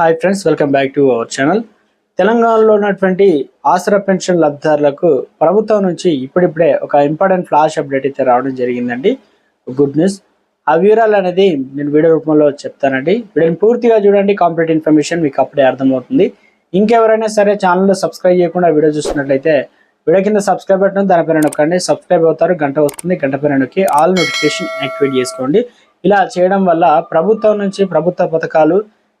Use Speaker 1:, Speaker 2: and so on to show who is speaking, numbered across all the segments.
Speaker 1: Hi friends welcome back to our channel. తెలంగాణలో ఉన్నటువంటి ఆసరా pension లబ్ధిదారులకు ప్రభుత్వం నుంచి ఇప్పుడిప్పుడే ఒక ఇంపార్టెంట్ ఫ్లాష్ అప్డేట్ అయితే రావడం జరిగిందండి. Good news. ఆ వివరాలు అనేది నేను వీడియో రూపంలో చెప్తానండి. వీడియోని పూర్తిగా చూడండి కంప్లీట్ ఇన్ఫర్మేషన్ మీకు అప్పుడే అర్థమవుతుంది. ఇంకెవరైనా సరే ఛానల్లో సబ్స్క్రైబ్ చేయకుండా వీడియో చూస్తున్నట్లయితే వీడియో కింద సబ్స్క్రైబ్ బటన్ దానిపైన నొక్కండి. సబ్స్క్రైబ్ అవుతారు గంట వస్తుంది గంట పైన నొక్కి ఆల్ నోటిఫికేషన్ యాక్టివేట్ చేసుకోండి. ఇలా చేయడం వల్ల ప్రభుత్వం నుంచి ప్రభుత్వ పథకాలు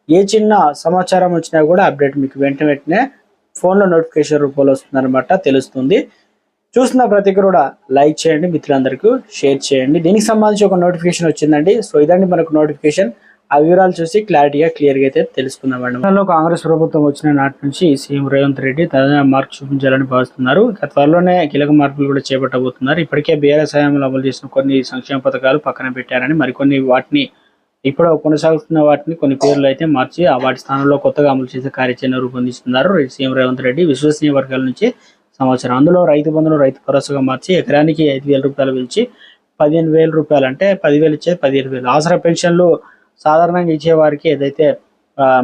Speaker 1: ఏ చిన్న సమాచారం వచ్చినా కూడా అప్డేట్ మీకు వెంట వెంటనే ఫోన్లో నోటిఫికేషన్ రూపంలో వస్తుందన్నమాట తెలుస్తుంది. చూసిన ప్రతి కూడా లైక్ చేయండి మిత్రులందరికీ షేర్ చేయండి. దీనికి సంబంధించి ఒక నోటిఫికేషన్ వచ్చిందండి. సో ఇదండి మనకు నోటిఫికేషన్. ఆ వివరాలు చూసి క్లారిటీగా క్లియర్గా అయితే తెలుసుకుందామండి మనలో కాంగ్రెస్ ప్రభుత్వం వచ్చిన నాటి నుంచి సీఎం రేవంత్ రెడ్డి తన మార్పు చూపించాలని భావిస్తున్నారు. త్వరలోనే కీలక మార్పులు కూడా చేపట్టబోతున్నారు. ఇప్పటికే బీఆర్ఎస్ హయాంలో అమలు చేసిన కొన్ని సంక్షేమ పథకాలు పక్కన పెట్టారని మరికొన్ని వాటిని ఇప్పుడు కొనసాగుతున్న వాటిని కొన్ని పేర్లు అయితే మార్చి ఆ వాటి స్థానంలో కొత్తగా అమలు చేసే కార్యాచరణ రూపొందిస్తున్నారు సీఎం రేవంత్ రెడ్డి. విశ్వసనీయ వర్గాల నుంచి సమాచారం. అందులో రైతు బంధును రైతు భరోసాగా మార్చి ఎకరానికి ఐదు వేల రూపాయలు పెంచి పదిహేను వేల రూపాయలు అంటే పదివేలు ఇచ్చేది పదిహేను వేలు. ఆసరా పెన్షన్లు సాధారణంగా ఇచ్చేవారికి ఏదైతే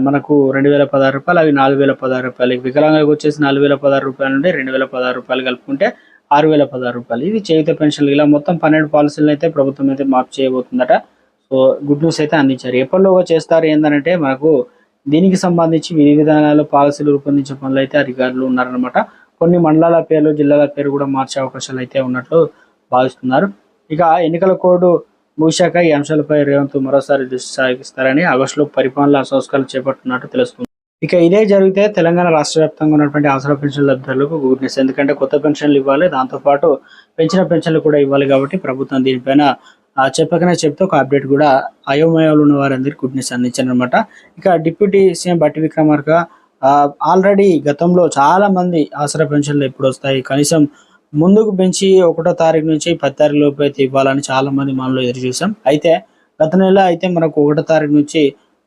Speaker 1: మనకు రెండు వేల పదహారు రూపాయలు అవి నాలుగు వేల పదహారు రూపాయలు. వికలాంగులకు వచ్చేసి నాలుగు వేల పదహారు రూపాయలు నుండి రెండు వేల పదహారు రూపాయలు కలుపుకుంటే ఆరు వేల పదహారు రూపాయలు. ఇది చేయుత పెన్షన్లు. ఇలా మొత్తం పన్నెండు పాలసీలను అయితే ప్రభుత్వం అయితే మార్పు చేయబోతుందట. సో గుడ్ న్యూస్ అయితే అందించారు. ఎప్పటిలోగా చేస్తారు ఏంటంటే మనకు దీనికి సంబంధించి విధి విధానాలు పాలసీలు రూపొందించే పనులు అయితే అధికారులు ఉన్నారనమాట కొన్ని మండలాల పేర్లు జిల్లాల పేరు కూడా మార్చే అవకాశాలు అయితే ఉన్నట్లు భావిస్తున్నారు. ఇక ఎన్నికల కోడ్ ముగిశాక ఈ అంశాలపై రేవంత్ మరోసారి దృష్టి సాగిస్తారని ఆగస్టులో పరిపాలన సంస్కరణలు చేపట్టినట్టు తెలుస్తుంది. ఇక ఇదే జరిగితే తెలంగాణ రాష్ట్ర వ్యాప్తంగా ఉన్నటువంటి అవసర పెన్షన్ లబ్ధిదారులకు గుడ్ న్యూస్. ఎందుకంటే కొత్త పెన్షన్లు ఇవ్వాలి దాంతోపాటు పెంచిన పెన్షన్లు కూడా ఇవ్వాలి కాబట్టి ప్రభుత్వం దీనిపైన చెప్పకనే చెప్తే ఒక అప్డేట్ కూడా అయోమయాలు ఉన్న వారందరికీ గుడ్ న్యూస్ అందించారనమాట ఇక డిప్యూటీ సీఎం బట్టి విక్రమార్క ఆల్రెడీ గతంలో చాలా మంది ఆసరా పెన్షన్లు ఎప్పుడు వస్తాయి? కనీసం ముందుకు పెంచి ఒకటో తారీఖు నుంచి పది తారీఖు లోపు అయితే ఇవ్వాలని చాలా మంది మనలో ఎదురు చూసాం అయితే గత నెల అయితే మనకు ఒకటో తారీఖు నుంచి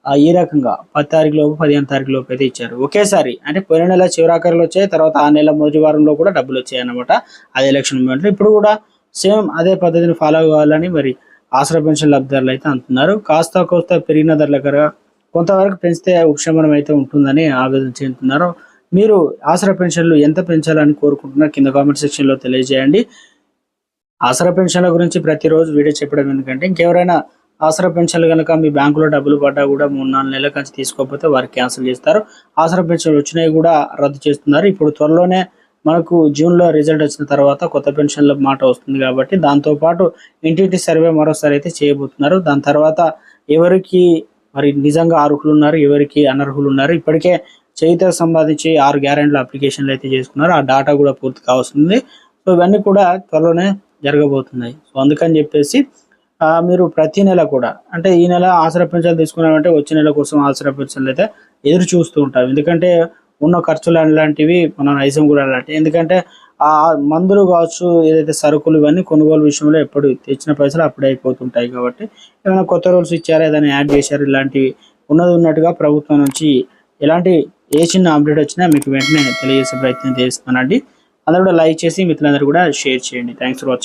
Speaker 1: ఈ రకంగా పది తారీఖు లోపు పదిహేను తారీఖు లోపు అయితే ఇచ్చారు. ఒకేసారి అంటే పోయిన నెల చివరాఖరిలో వచ్చాయి తర్వాత ఆ నెల మొదటి వారంలో కూడా డబ్బులు వచ్చాయి అనమాట అది ఎలక్షన్ మూమెంట్లో ఇప్పుడు కూడా సేమ్ అదే పద్ధతిని ఫాలో కావాలని మరి ఆసరా పెన్షన్ లబ్ధిదారులు అయితే అంటున్నారు. కాస్త కోస్త పెరిగిన ధరల దగ్గర కొంతవరకు పెంచితే ఉపశమనం అయితే ఉంటుందని ఆవేదన చెందుతున్నారు. మీరు ఆసరా పెన్షన్లు ఎంత పెంచాలని కోరుకుంటున్నారు కింద కామెంట్ సెక్షన్లో తెలియజేయండి. ఆసరా పెన్షన్ల గురించి ప్రతిరోజు వీడియో చెప్పడం ఎందుకంటే ఇంకెవరైనా ఆసరా పెన్షన్లు కనుక మీ బ్యాంకులో డబ్బులు పడ్డా కూడా మూడు నాలుగు నెలల కంచి తీసుకోకపోతే వారికి క్యాన్సిల్ చేస్తారు. ఆసరా పెన్షన్లు వచ్చినాయి కూడా రద్దు చేస్తున్నారు. ఇప్పుడు త్వరలోనే మనకు జూన్లో రిజల్ట్ వచ్చిన తర్వాత కొత్త పెన్షన్ల మాట వస్తుంది కాబట్టి దాంతోపాటు ఇంటింటి సర్వే మరోసారి అయితే చేయబోతున్నారు. దాని తర్వాత ఎవరికి మరి నిజంగా అర్హులు ఉన్నారు ఎవరికి అనర్హులు ఉన్నారు ఇప్పటికే చేయితకు సంబంధించి ఆరు గ్యారెంట్ల అప్లికేషన్లు అయితే చేసుకున్నారు. ఆ డాటా కూడా పూర్తి కావస్తుంది. సో ఇవన్నీ కూడా త్వరలోనే జరగబోతున్నాయి. సో అందుకని చెప్పేసి మీరు ప్రతి నెల కూడా అంటే ఈ నెల ఆసరా పెన్షన్లు తీసుకున్నామంటే వచ్చే నెల కోసం ఆసరా పెన్షన్లు అయితే ఎదురు చూస్తూ ఉంటారు ఎందుకంటే ఉన్న ఖర్చులు అలాంటివి మన నైజం కూడా అలాంటివి. ఎందుకంటే ఆ మందులు కావచ్చు ఏదైతే సరుకులు ఇవన్నీ కొనుగోలు విషయంలో ఎప్పుడు తెచ్చిన పైసలు అప్పుడే అయిపోతుంటాయి కాబట్టి ఏమైనా కొత్త రూల్స్ ఇచ్చారా ఏదైనా యాడ్ చేశారు ఇలాంటివి ఉన్నది ఉన్నట్టుగా ప్రభుత్వం నుంచి ఎలాంటి ఏ చిన్న అప్డేట్ వచ్చినా మీకు వెంటనే తెలియజేసే ప్రయత్నం చేస్తున్నానండి. అందరూ కూడా లైక్ చేసి మిత్రులందరూ కూడా షేర్ చేయండి. Thanks for watching.